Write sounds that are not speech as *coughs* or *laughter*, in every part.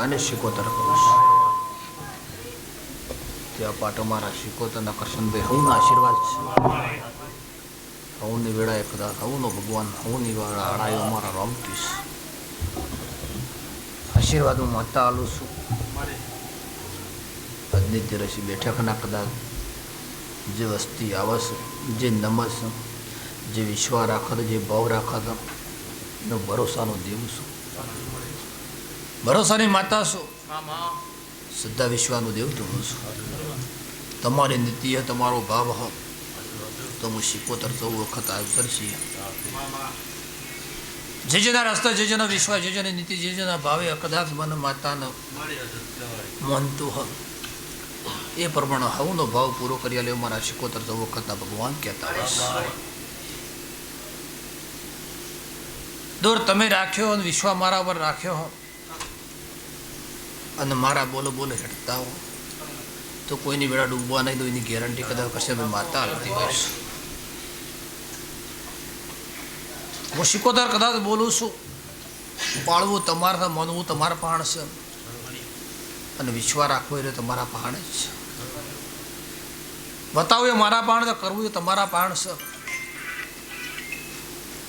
અને શિકોતર કરું ત્યાં પાટ અમારા શિકોતરના કરશનભાઈ હવના આશીર્વાદ છે. હવની વેળાએ કદાચ હવનો ભગવાન, હવની વેળા અડાયો અમારા રામકીશ આશીર્વાદ હું માતા આલું છું. અજનિત્ય રસી બેઠકના કદાચ જે વસ્તી આવશ જે નમસ, જે વિશ્વા રાખત જે ભાવ રાખત એનો ભરોસાનો દેવ છું. ભરોસાની માતા છો? શ્રદ્ધા વિશ્વાનું દેવ જોઉં છું. તમારી નીતિએ તમારો ભાવ હો. તો હું શીખોતર ચૌદ વખત આવતર છીએ. જે જેના રસ્તા જે જેનો વિશ્વાસ જે જેની નીતિ જે જેના ભાવે કદાચ મને માતાને માનતું હ. એ પ્રમાણે હવનો ભાવ પૂરો કરી લે મારા શિકોતર ચૌ વખતના ભગવાન કહેતા હોય દોર તમે રાખ્યો અને વિશ્વા મારા પર રાખ્યો હો. અને મારા બોલો બોલો હેઠતા હો તો કોઈની વેળા ડૂબવા નહીં તો એની ગેરંટી કદાચ કશે ભાઈ માતા આવતી હોય હું શીખોતર કદાચ બોલું છું પાળવું તમારા માનવું તમારા પહાણ છે. અને વિશ્વા રાખવો એટલે તમારા પહાણ જ છે. બતાવું એ મારા પહાણ તો કરવું એ તમારા પહાણ છે.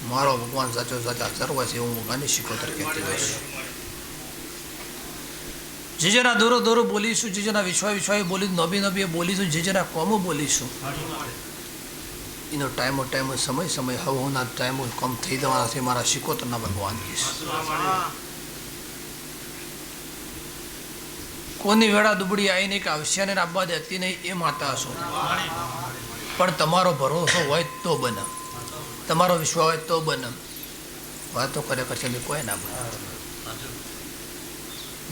મારો ભગવાન સાચો સાચા સર્વ છે, એવું હું ગાંધી શીખોતર કહેતી હોય છું જે જેના દોરો દોરો બોલીશું, જે જેના વિશ્વા વિશ્વાએ બોલી નબી નબીએ બોલીશું, જે જેના કોમો બોલીશું. એનો ટાઈમો ટાઈમો સમય સમય, હવે હોના ટાઈમો કોમ થઈ જવાના છે, મારા શિકોતરના ભગવાન કહીશ કોની વેળા દુબળી આવીને કે આવશે ને આપવા દેતી નહીં, એ માતા હશો. પણ તમારો ભરોસો હોય તો બને. તમારો વિશ્વાસ હોય તો બને. વાતો કરે છે કોઈ ના બને.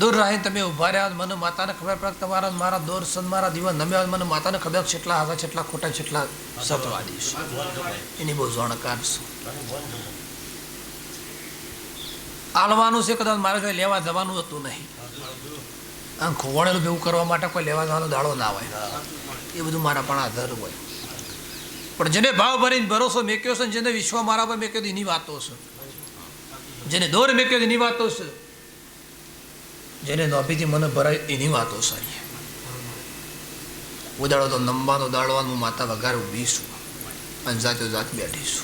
દૂર રહીને તમે ઊભા રહ્યા મને માતાને ખબર પડે તમારા મારા દોર સન, મારા દીવા નમ્યા મને માતાને ખબર છેટલા હાથા છેટલા ખોટા છેટલા સતવા દઈશ એની બહુ જાણકાર છું. આલવાનું છે કદાચ મારે કંઈ લેવા જવાનું હતું નહીં. આમ ખોવાણેલું ભેગું કરવા માટે કોઈ લેવા જવાનો દાડો ના હોય. એ બધું મારા પણ આધાર હોય. પણ જેને ભાવ ભરીને ભરોસો મેક્યો છે જેને વિશ્વ મારા પર મેક્યો એની વાતો છે. જેને દોર મેક્યો એની વાતો છે. જેને નોપીથી મને ભરાય એની વાતો સારી ઉદાડો તો નંબાનો દાડવાનો હું માતા વઘાર ઊભી અને જાતે જાત બેઠી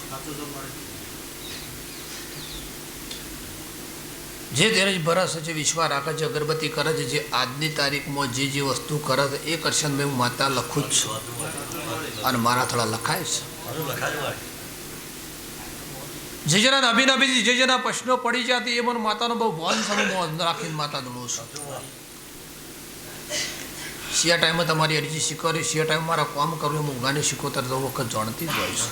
જે તેને જ ભરસ છે વિશ્વા રાખે છે, અગરબત્તી કરે છે, જે આજની તારીખમાં જે જે વસ્તુ કરે છે, એ કરશન મેં હું માતા લખું જ છું. અને મારા થોડા લખાય છે. જે જેના નબી જે જેના પ્રશ્નો પડી જતી, એ મને માતાનો બહુ ભાન સમૂહ રાખીને માતા દોડું છું. શિયા ટાઈમે તમારી અરજી સ્વીકારી, શિયા ટાઈમ મારા કામ કરવું હું ઉગાને શીખોતર તો વખત જાણતી જ હોય છે.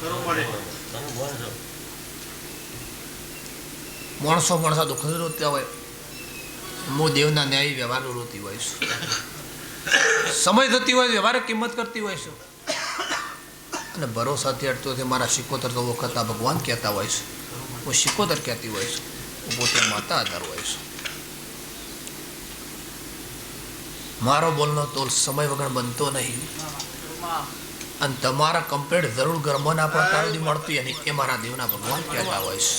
માણસો માણસો દુઃખ રોતા હોય. હું દેવના ન્યાય વ્યવહાર રોતી હોય છું. સમય થતી હોય, વ્યવહાર કિંમત કરતી હોય છું. અને ભરોસાથી અડતો મારા શિકોતર તો આ ભગવાન કહેતા હોય છે. હું શિકોતર કહેતી હોય છું હું પોતે માતા આધાર હોય છું. મારો બોલનો તોલ સમય વગર બનતો નહીં. અને તમારા કમ્પ્લેટ જરૂર ગર્ભના પણ તારદી મળતી અને એ મારા દેવના ભગવાન કહેતા હોય છે.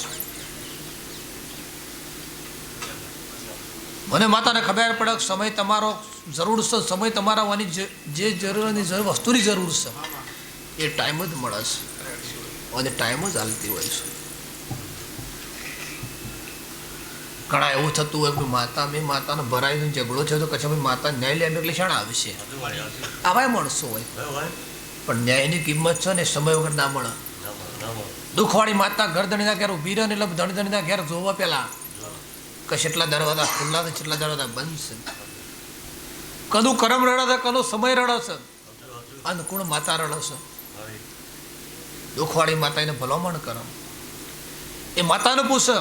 મને માતાને ખબર પડે સમય તમારો જરૂર છે, સમય તમારા વાની જે જરૂરની જરૂર વસ્તુની જરૂર છે, એ ટાઈમ જ મળે છે. અને ટાઈમ જ હાલતી હોય છે. ઘણા એવું થતું હોય કે માતા, મેં માતાને ભરાઈને ઝઘડો છે તો કચ્છ માતા ન્યાય લે એટલે શાણા આવશે આવા માણસો હોય. પણ ન્યાયની કિંમત છે ને સમય વગર ના મળે. દુઃખવાળી માતા ઘેર ઊભી રહે ને એટલે ધણી ધણીના ઘેર જોવા પહેલા કે કેટલા દરવાજા ખુલ્લા છે કેટલા દરવાજા બંધ છે. કદું કરમ રડે છે, કદું સમય રડે છે. અનુકૂળ માતા રડે છે. દુઃખવાળી માતા એને ભલામણ કરો એ માતાને પૂછે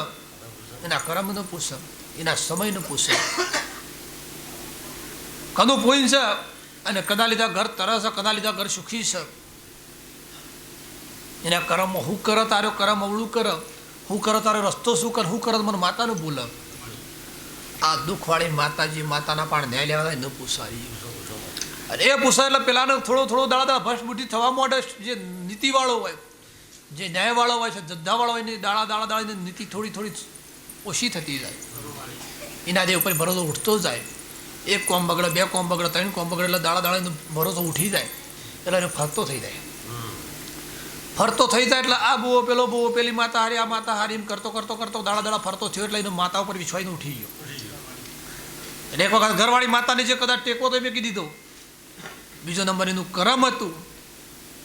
એના કર્મનું પૂછે, એના સમયનું પૂછે. કદું પૂન છે, અને કદા લીધા ઘર તરસ કદા લીધા ઘર સુખી છે. એના કર્મ હું કરો તારો કર્મ અવળું કર, હું કરો તારો રસ્તો શું કર, હું કરે મને માતાનું ભૂલે આ દુઃખવાળી માતાજી માતાના પણ ન્યાય લેવા ન પૂછાય અને એ પૂછાય એટલે પેલાને થોડો થોડો દાડા ભસબુટી થવા માટે જે નીતિવાળો હોય, જે ન્યાયવાળો હોય છે જદ્દાવાળો હોય ને દાડા દાડા દાડા નીતિ થોડી થોડી ઓછી થતી જાય. એના જે ઉપર ભરોસો ઉઠતો જાય. એક કોમ બગડે, બે કોમ બગડે, ત્રણ કોમ બગડે એટલે દાડા દાડા ભરોસો ઉઠી જાય. એટલે એને ફરતો થઈ જાય. ફરતો થઈ જાય એટલે આ બુઓ પેલો, બુઓ પેલી માતા હારી, આ માતા હારી એમ કરતો કરતો કરતો દાડા દાડા ફરતો થયો એટલે એનો માતા ઉપર વિશ્વાઈને ઉઠી ગયો. એટલે એક વખત ઘરવાળી માતાને જે કદાચ ટેકો તો મેં દીધો બીજો નંબર એનું કરમ હતું.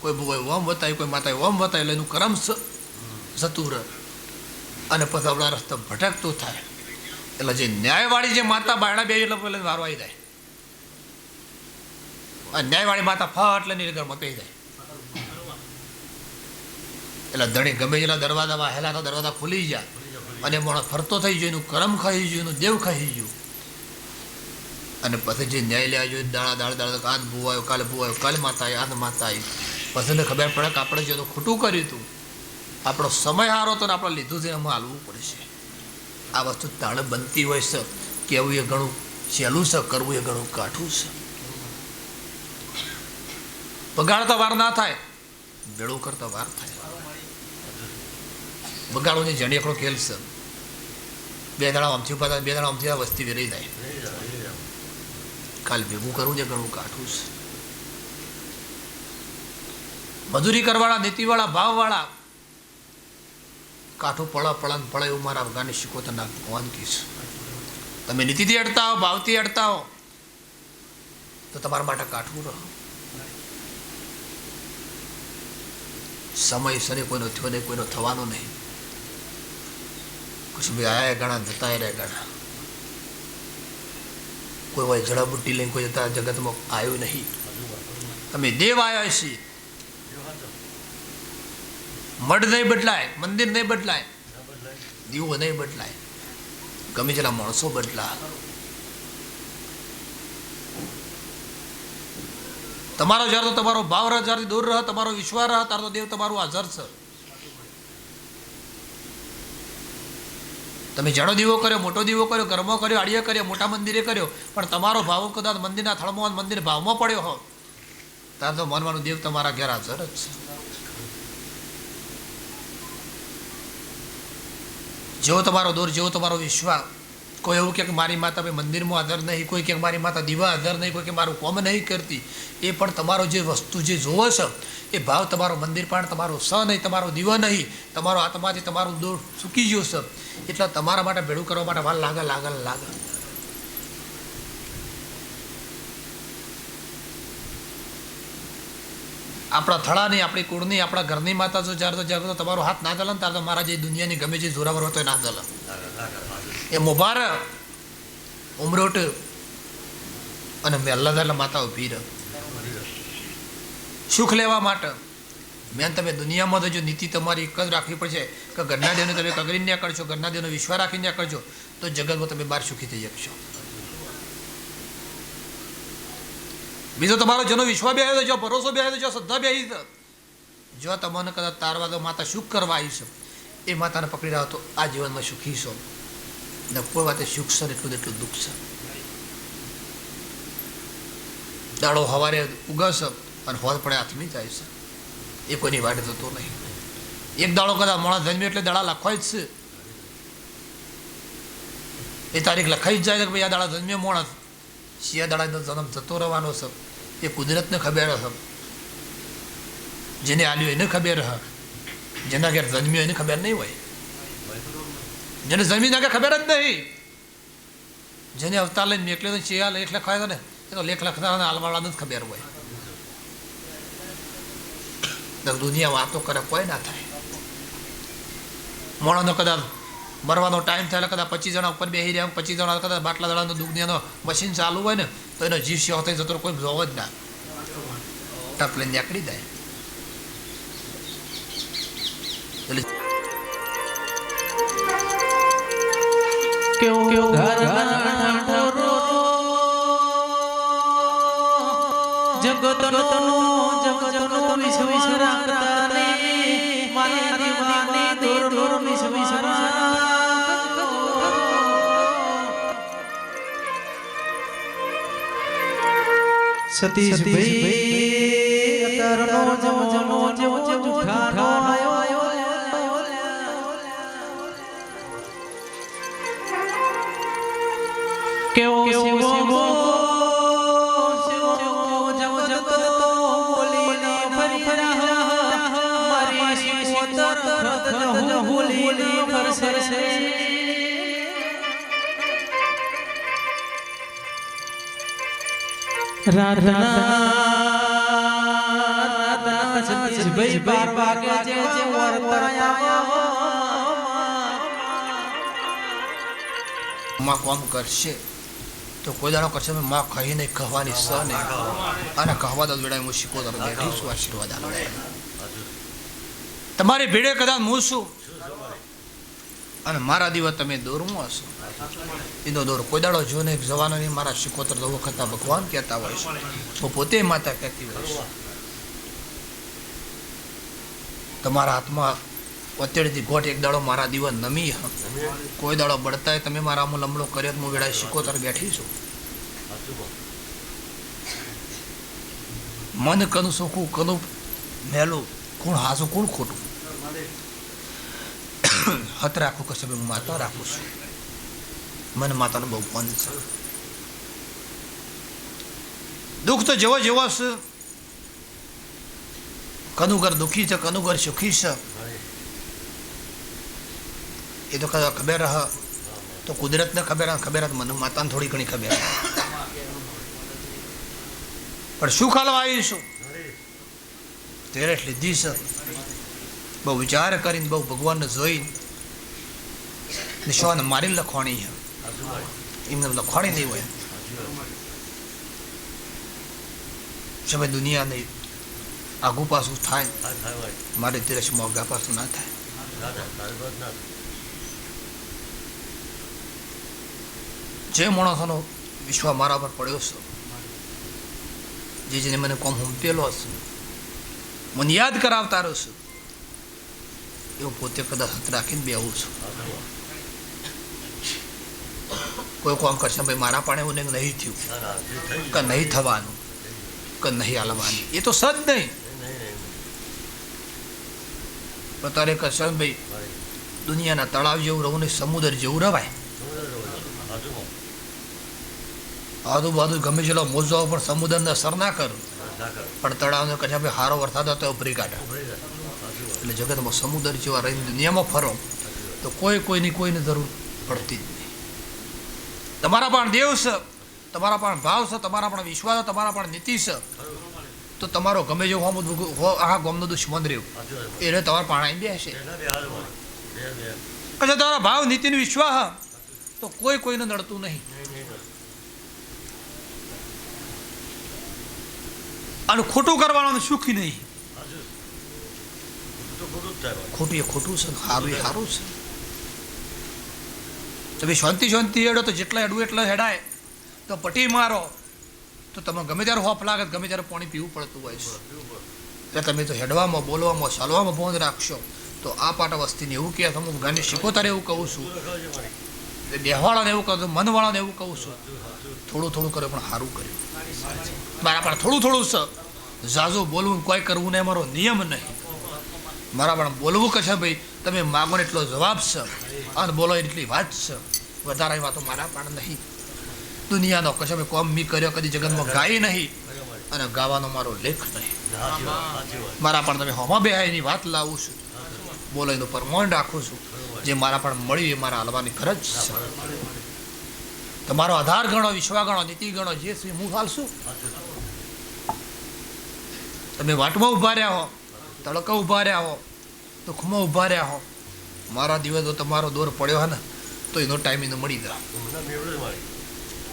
કોઈ ભૂવાએ વમ વતાય કોઈ માતાએ વમ વતાય એટલે એનું કરમ જતું રહે અને પછી આપણા રસ્તો ભટકતું થાય. એટલે જે ન્યાયવાળી જે માતા બાયણા બે એટલે પેલા આવી જાય. ન્યાયવાળી માતા ફટ એટલે ઘરમાં કહી જાય. એટલે ધણી ગમે જેટલા દરવાજામાં હેલા તો દરવાજા ખુલી જાય અને મોણો ફરતો થઈ ગયો, એનું કરમ ખાઈ ગયું, એનું દેવ ખાઈ ગયું. અને પછી જે ન્યાય લેવા જોઈએ દાડા દાળ દાડા આજ ભૂવાયો કાલે ભૂવાયો કાલે માતા આવી આજ માતા આવી પછી ખબર પડે કે આપણે જે ખોટું કર્યું હતું. આપણો સમય હારો તો આપણે લીધું છે એમાં હાલવું પડશે આ વસ્તુ તાણે બનતી હોય છે, કેવું એ ઘણું સહેલું છે, કરવું એ ઘણું કાઠું છે. બગાડતા વાર ના થાય. વેળું કરતા વાર થાય. બગાડોની આપણો ખેલ છે. બે દાડા આમથી ઊભા થાય, બે દાડા આમથી વસ્તી વેરી જાય. કાલ ભેગું કરવું છે, ઘણું કાઠું છે. મજૂરી કરવાળા, નીતિવાળા, ભાવવાળા કાઠું પળા પળા પળે એવું મારા અફઘાની ના વાનગી છે. તમે નીતિથી અડતા હો ભાવથી અડતા હો તો તમારા માટે કાઠું રહો. સમય સરે કોઈનો થયો નહીં, કોઈનો થવાનો નહીં. કશું ભાઈ આયા ગણા જતા રહ્યા ગણા કોઈ હોય જડાબુટ્ટી લઈને કોઈ જતા જગતમાં આવ્યું નહીં. તમે દેવ આવ્યા છીએ મઢ નહીં બદલાય, મંદિર નહીં બદલાય, દીવો નહીં બદલાય, ગમે તેટલા માણસો બદલા તમારો જ્યારે તો તમારો ભાવ રહ, જ્યારથી દૂર રહે, તમારો વિશ્વાસ રહે, ત્યારે તો દેવ તમારું હાજર છે. તમે જડો દીવો કર્યો, મોટો દીવો કર્યો, ઘરમાં કર્યો આડિયા કર્યો, મોટા મંદિરે કર્યો, પણ તમારો ભાવ કદાચ મંદિરના થળમાં મંદિર ભાવમાં પડ્યો હોય ત્યારે તો માનવાનું દેવ તમારા ઘેર હાજર જ છે. જેવો તમારો દોર, જેવો તમારો વિશ્વાસ. કોઈ એવું કે મારી માતા ભાઈ મંદિરમાં આધાર નહીં, કોઈ કે મારી માતા દીવા આધાર નહીં, કોઈ કે મારું કોમ નહીં કરતી. એ પણ તમારો જે વસ્તુ જે જોવો છે, એ ભાવ તમારો મંદિર પણ તમારો સ નહીં, તમારો દીવો નહીં, તમારો આત્માથી તમારું દોર ચૂકી ગયો છે. એટલે તમારા માટે ભેળું કરવા માટે વાર લાગે લાગે લાગે. આપણા થળાની, આપણી કુળની, આપણા ઘરની માતા જો જ્યારે જ્યારે તમારો હાથ ના ચાલે ત્યારે તો મારા જે દુનિયાની ગમે જે જોરાવર હોય તો ના ચાલે એ મુબાર ઉમરોટ. અને મેં અલ્લાહ તાલા માતા ઊભી રહ. સુખ લેવા માટે. મેન તમે દુનિયામાં તો જો નીતિ તમારી એક જ રાખવી પડશે કે ઘરના દેવને તમે કગરીને કરશો ઘરના દેવનો વિશ્વાસ રાખીને કરજો, તો જગતમાં તમે બહાર સુખી થઈ શકશો. બીજો તમારો જેનો વિશ્વાસ બે આવ્યો જો ભરોસો બે આવ્યો જો શ્રદ્ધા બે આવી જો તમને કદાચ તારવા તો માતા સુખ કરવા આવી છે, એ માતાને પકડી રહ્યા તો આ જીવનમાં સુખી છો. ને કોઈ વાતે સુખ છે એટલું એટલું દુઃખ છે. દાડો સવારે ઉગશે અને હોદ પડે હાથમી જાય છે. એ કોઈની વાટે થતો નહીં. એક દાડો કદાચ મોણા જન્મ્યો એટલે દાડા લખવાય જ છે. એ તારીખ લખાઈ જ જાય કે ભાઈ આ દાડા જન્મ્યો મોણસ શિયા દાડાનો જન્મ જતો રહેવાનો છે. એ કુદરતને ખબર હ જેને આલ્યું એને ખબર હ જેના ઘેર જન્મ્યો એને ખબર નહીં હોય. જેને જન્મી આગળ ખબર જ નહીં. જેને અવતાર લઈને મેકલે તો ચિયા લેખ લખાય ને, એ તો લેખ લખતા આલવાળાને જ ખબર હોય. દુનિયા વાતો કરે, કોઈ ના થાય. મોણાનો કદાચ મરવાનો ટાઈમ થાય કદાચ પચીસ જણા ઉપર બેસી રહ્યા પચીસ જણા કદાચ બાટલા દડાનો દુનિયાનો મશીન ચાલુ હોય ને તો એનો જીવ સેવા થઈ જતો કોઈ જોવો જ ના. ટપ લઈને નીકળી જાય. એટલે કેવો કેવો જગતનો જગતનો વિશ્વ રાખતા ને મારા સતીશભાઈ અતારનો જમો જમો જમો ઠાઠો આયો કેવો શિવો ગો શિવો જવ જતો ફરી રાહ મારી ભૂલીને ફરશે માં કોમ કરશે, તો કોઈ દાડો કરશે માં કહી નહીં, કહેવાની સ નહીં. અને કહેવા દો વેળાએ હું શીખો તમે બેઠીશું આશીર્વાદ આલો તમારી ભીડે કદાચ હું છું અને મારા દીવા તમે દોરમાં હશો. એનો દોર કોઈ દાડો જો ને જવાનો નહીં મારા શીખોતર તો વખત ભગવાન કહેતા હોય છે. તો પોતે માતા કહેતી હોય છે. તમારા હાથમાં અત્યારેથી ગોઠ એક દાડો મારા દીવા નમી કોઈ દાડો હોય તમે મારા આમાં લમણો કર્યો હું વેળાએ શીખોતર બેઠી છું. મન કનું સુખું, કનું મેલું, કોણ હાસું કોણ ખોટું? *coughs* હત રાખું કશે હું માતા રાખું છું. મને માતાનો બહુ પંદ છે. દુઃખ તો જેવો જેવો છે. કનુગર દુઃખી છે, કનુગર સુખી છે. એ તો ખબર રહ તો કુદરતને ખબર ખબર મને માતાને થોડી ઘણી ખબર પણ શું ખાલવા આવીશું તેરે લીધી છે. બહુ વિચાર કરીને બહુ ભગવાનને જોઈને નિશાન મારી લખવાની છે. એમને લખવાની નહીં હોય. સમય દુનિયા નહીં આગુ પાછું થાય. મારે તિરસ મોગા પાછું ના થાય. જે માણસોનો વિશ્વાસ મારા પર પડ્યો છે, જે જેને મને કોમ હુંપેલો હશે, મને યાદ કરાવતા રહ્યો છું એવું પોતે કદાચ હાથ રાખીને બેવું છું. કોઈ કોમ કરશે ભાઈ મારા પણ એવું નહીં થયું. કે નહીં થવાનું કે નહીં હાલવાનું. એ તો સદ નહીં. તારે કરશે ભાઈ દુનિયાના તળાવ જેવું રહું ને સમુદ્ર જેવું રવાય. આજુબાજુ ગમે છે મોજો આવે પણ સમુદ્રને અસર ના કર. પણ તળાવને કશે ભાઈ હારો વરસાદ હતો ઉભરી કાઢે. એટલે જગતમાં સમુદ્ર જેવા રહીને દુનિયામાં ફરો, તો કોઈ કોઈની કોઈને જરૂર પડતી જ નહીં. તમારા પણ દેવ છે, તમારા પણ ભાવ છે, તમારા પણ વિશ્વાસ તમારા પણ નીતિ છે, તો તમારો ગમે જેવો હોમ આ ગમનો દુશ્મન રહ્યું. એને તમારા પાણા બેસે. કદાચ તમારા ભાવ, નીતિનો વિશ્વાસ તો કોઈ કોઈને નડતું નહીં. અને ખોટું કરવાનું સુખી નહીં. ખોટું એ ખોટું છે સારું એ સારું છે. તમે શાંતિ શાંતિ હેડો, તો જેટલા હેડવું એટલા હેડાય. તો પટી મારો. તો તમે ગમે ત્યારે હોફ લાગે ગમે ત્યારે પાણી પીવું પડતું હોય છે. એટલે તમે તો હેડવામાં, બોલવામાં, ચાલવામાં બોંધ રાખશો. તો આ પાટા વસ્તીને એવું કહે, અમુક ગાને શીખો તારે એવું કહું છું. બેહવાળાને એવું કહું મનવાળાને એવું કહું છું. થોડું થોડું કરે પણ સારું કર્યું મારા પણ થોડું થોડું છે. ઝાઝું બોલવું કોઈ કરવું નહીં મારો નિયમ નહીં. મારા પણ બોલવું કશે ભાઈ? તમે માગો ને એટલો જવાબ છે. અને બોલો એટલી વાત છે. વધારે વાતો મારા પણ નહીં. દુનિયાનો કશે ભાઈ કોમ મી કર્યો, કદી જગતમાં ગાય નહીં. અને ગાવાનો મારો લેખ નહીં. મારા પણ તમે હોમાં બે એની વાત લાવું છું. બોલો, એનું પરમોણ રાખું છું. જે મારા પણ મળ્યું એ મારા હાલવાની ફરજ છે. તમારો આધાર ગણો, વિશ્વા ગણો, નીતિ ગણો, જે છે હું હાલશું. તમે વાટમાં ઊભા રહ્યા હો. તડકા ઊભા રહ્યા હો. દુઃખમાં ઊભા રહ્યા હો. મારા દિવસ તમારો દોર પડ્યો હે ને, તો એનો ટાઈમ એને મળી જાય.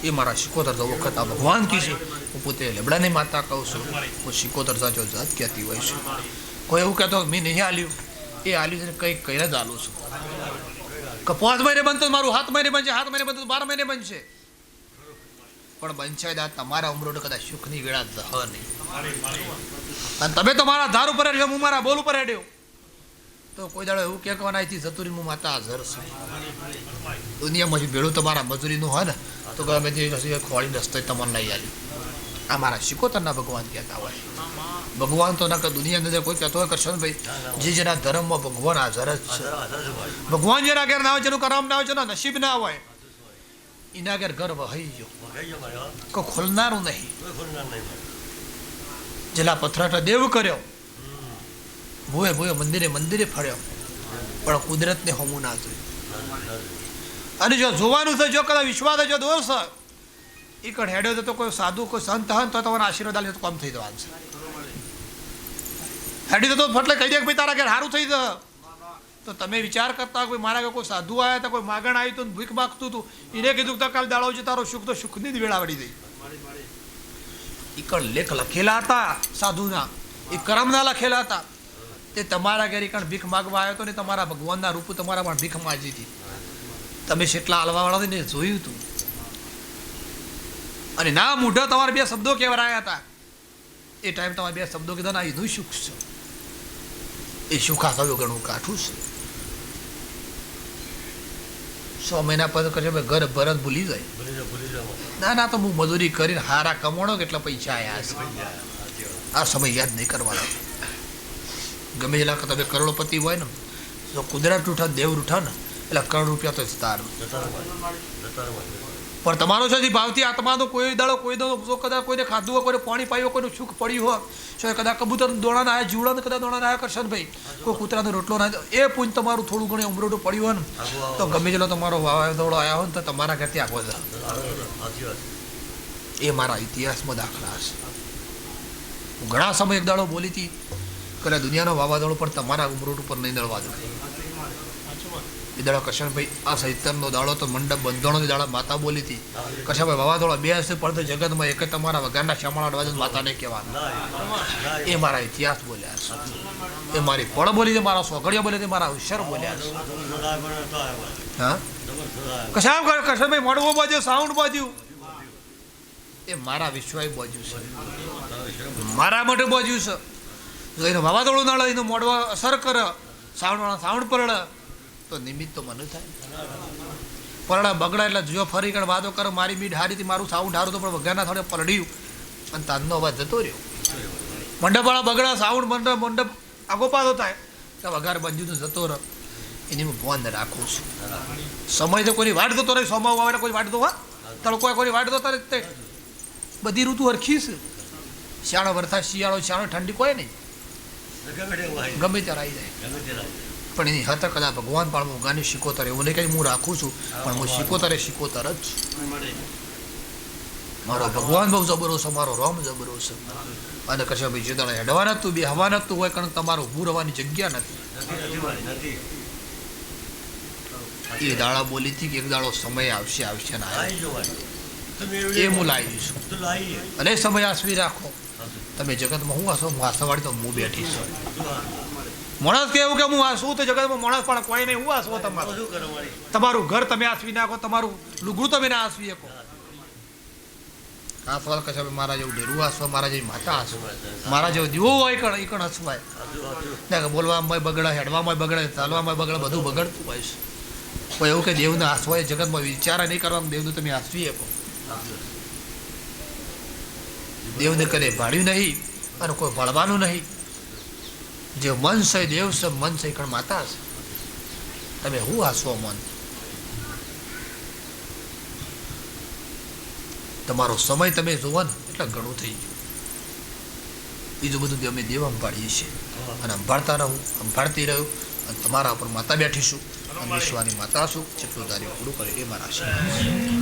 એ મારા શિકોતર તો વખત આ ભગવાન કી છે. હું પોતે લેબડાની માતા કહું છું, હું શિકોતર સાચો જાત કહેતી હોય છે. કોઈ એવું કહેતો મેં નહીં હાલ્યું એ હાલ્યું છે કંઈક કહીને જ હાલું છું. કે પાંચ મહિને બનતો મારું હાથ મહિને બનશે, હાથ મહિને બનતો બાર મહિને બનશે. પણ બનશે દા તમારા ઉમરો કદાચ સુખની વેળા દહ નહીં. અને તમે તો મારા ધાર ઉપર હેડ્યો, હું મારા બોલ ઉપર હેડ્યો. તો કોઈ દાડો એવું કહેવાના અહીંથી, જતુરી હું માતા હાજર છું. દુનિયામાં ભેળું તમારા મજૂરીનું હોય ને, તો ગમે તે ખોળી રસ્તે તમને લઈ આવી આ મારા શિકોતરના ભગવાન કહેતા હોય. ભગવાન તો ના દુનિયાની દુનિયા અંદર કોઈ કહેતો હોય કરશો ને ભાઈ, જે જેના ધર્મમાં ભગવાન હાજર જ છે. ભગવાન જેના ઘેર ના હોય, જેનું કરમ ના હોય, જેના નસીબ ના હોય, એના ઘેર ઘર હઈ ગયો. કોઈ ખોલનારું નહીં કોઈ ખોલનાર નહીં મારે. જેલા પથરાટા દેવ કર્યો. ભૂએ ભૂએ મંદિરે મંદિરે ફર્યો. પણ કુદરતને હોમું ના જોયું. અને જો જોવાનું છે, જો કદાચ વિશ્વાસ જો દોષ એ કણ હેડ્યો તો તો કોઈ સાધુ, કોઈ સંત હન, તો તમારા આશીર્વાદ આલે તો કામ થઈ જવાનું છે. હેડી તો ફટલે કહી દે કે ભાઈ તારા ઘેર સારું થઈ જશે. તો તમે વિચાર કરતા હોય મારા કે કોઈ સાધુ આવ્યા હતા, કોઈ માગણ આવ્યું તો ભૂખ માગતું હતું એને કીધું કે કાલ દાડો છે તારો સુખ તો સુખની જ વેળા વળી ગઈ. એ કણ લેખ લખેલા હતા, સાધુના. એ કરમના લખેલા હતા. તે તમારા ઘેર એકણ ભીખ માગવા આવ્યો હતો ને, તમારા ભગવાનના રૂપ તમારા પણ ભીખ માજી હતી. તમે જેટલા હલવાવાળા ને જોયું હતું અને ના મૂઢો તમારા બે શબ્દો કહેવરાયા હતા. એ ટાઈમ તમારા બે શબ્દો કીધા ના એનું સુખ છે. એ સુખા કયું ઘણું કાઠું છે. સો મહિના પછી કરશે ઘર ભરત ભૂલી જાય. ના ના તો હું મજૂરી કરીને હારા કમાણો કેટલા પૈસા આયા છે આ સમય યાદ નહીં કરવાનો. ગમે એટલા તમે કરોડપતિ હોય ને તો કુદરત રૂઠા દેવ રૂઠા ને એટલે કરોડ રૂપિયા તો જતા રહે. પણ તમારો છે જે ભાવથી આત્માનો કોઈ દાડો કોઈ દાડો કદાચ કોઈને ખાધું હોય, કોઈને પાણી પાયું કોઈનું સુખ પડ્યું હોય, તો કદાચ કબૂતર દોડાના આવ્યા જીવડાને કદાચ દોડાના આવ્યા કરશનભાઈ કોઈ કૂતરાનો રોટલો ના એ પૂંજ તમારું થોડું ઘણું ઉમરોટું પડ્યું હોય ને. તો ગમે જેટલો તમારો વાવાઝોડો આવ્યા હોય ને, તો તમારા ઘરથી આગો. એ મારા ઇતિહાસમાં દાખલા હશે હું ઘણા સમય એક દાડો બોલી હતી, કદાચ દુનિયાનો વાવાઝોડું પણ તમારા ઉમરોટ ઉપર નહીં દળવા દો એ દાડા કશનભાઈ આ સૈતનનો દાડો તો મંડપ બંધણો દાડા માતા બોલી હતી. કશાભાઈ વાવાઝોડો બે હશે પડતો જગતમાં એક તમારા વગરના શામળા અડવાજ માતાને ના, એ મારા ઇતિહાસ બોલ્યા છે. એ મારી પળ બોલી છે મારા સોગડિયા બોલી છે મારા હોશિયાર બોલ્યા છે. હા. કશામ કરે? કશાભાઈ મોડવો બાજુ સાઉન્ડ બાજુ એ મારા વિશ્વાય બાજુ છે. મારા માટે બાજુ છે. એનો વાવાઝોડું ના એનું મોડવા અસર કરે સાઉન્ડ સાઉન્ડ પરડે તો નિમિત્ત તો મને થાય. પરડા બગડા એટલે જો ફરી કણ વાદો કરો, મારી મીઠ હારીથી મારું સાઉન્ડ હારું તો પણ વગાના થોડે પલડ્યું અને તાનનો અવાજ જતો રહ્યો. મંડપવાળા બગડા સાઉન્ડ મંડપ મંડપ આગો પાછો થાય. તો વઘાર તો જતો રહ્યો. એની હું ફોન રાખું છું. સમય તો કોઈની વાટ તો રહે સોમાવું આવે કોઈ વાટ જોવા. તડકો કોઈ વાટ તે. બધી ઋતુ હરખી શિયાળો વરસાદ, શિયાળો શિયાળો, ઠંડી કોઈ નહીં. ગમે તે ત્યારે આવી જાય. તે. પણ એની હતર કદાચ ભગવાન પણ હું ગાની શીખોતર એવું નહીં કે હું રાખું છું, પણ હું શીખોતરે શીખોતર જ મારો ભગવાન બહુ જબરો છે, મારો રોમ જબરો છે અને કશે ભાઈ જે દાડા હેડવાના તું બે હવાના તું હોય, કારણ તમારું ઊભું રહેવાની જગ્યા નથી. એ દાડા બોલી હતી કે એક દાડો સમય આવશે આવશે ને એ હું લાવી છું. અને સમય આસવી રાખો તમે જગતમાં હું હશો હું આસવાડી તો હું બેઠી છું? માણસ કે એવું કે હું આસું તો જગતમાં માણસ પણ કોઈ નહીં હું આ શું તમારું? શું કરો મારી? તમારું ઘર તમે આસવી નાખો તમારું લુગડું તમે ના આસવી શકો. આ સવાલ કશે મારા જેવું ડેરું આસવા મારા જેવી માતા આસવા. મારા જેવો દીવો હોય કણ એ કણ હસવાય. ને કે બોલવામાં બગડે હેડવામાં બગડે ચાલવામાં બગડે બધું બગડતું હોય છે. કોઈ એવું કે દેવને આસવાય જગતમાં વિચાર નહીં કરવામાં દેવનું તમે આસવી શકો. દેવને કરે ભાડ્યું નહીં અને કોઈ ભળવાનું નહીં. જે મન છે દેવ છે મન છે કણ માતા છે. તમે હું આસવો મન? તમારો સમય તમે જોવો ને એટલે ઘણું થઈ ગયું. બીજું બધું અમે દેવ અંભાળીએ છીએ. અને અંભાળતા રહું અંભાળતી રહ્યું અને તમારા ઉપર માતા બેઠીશું અને વિશ્વાની માતા છું. જેટલું તારી પૂરું કરે એ મારા છે.